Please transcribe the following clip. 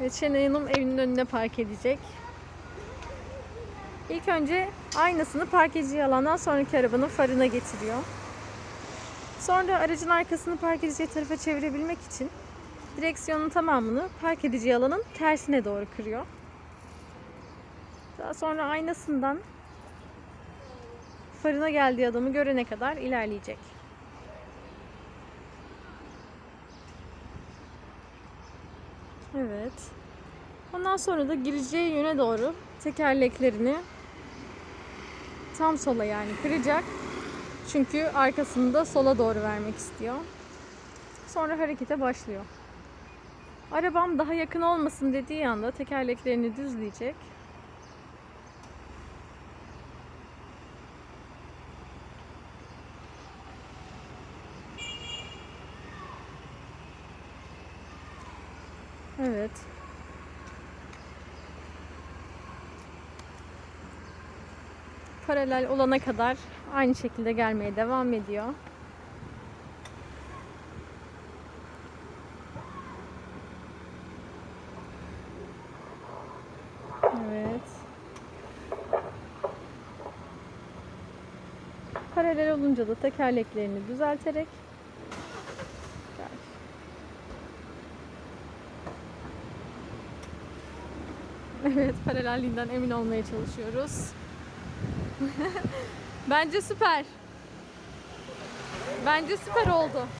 Ve Şenay Hanım evinin önüne park edecek. İlk önce aynasını park edeceği alandan sonraki arabanın farına getiriyor. Sonra aracın arkasını park edeceği tarafa çevirebilmek için direksiyonun tamamını park edeceği alanın tersine doğru kırıyor. Daha sonra aynasından farına geldiği adamı görene kadar ilerleyecek. Evet. Ondan sonra da gireceği yöne doğru tekerleklerini tam sola yani kıracak. Çünkü arkasını da sola doğru vermek istiyor. Sonra harekete başlıyor. Arabam daha yakın olmasın dediği anda tekerleklerini düzleyecek. Evet. Paralel olana kadar aynı şekilde gelmeye devam ediyor. Evet. Paralel olunca da tekerleklerini düzelterek Evet, paralelliğinden emin olmaya çalışıyoruz. Bence süper. Bence süper oldu.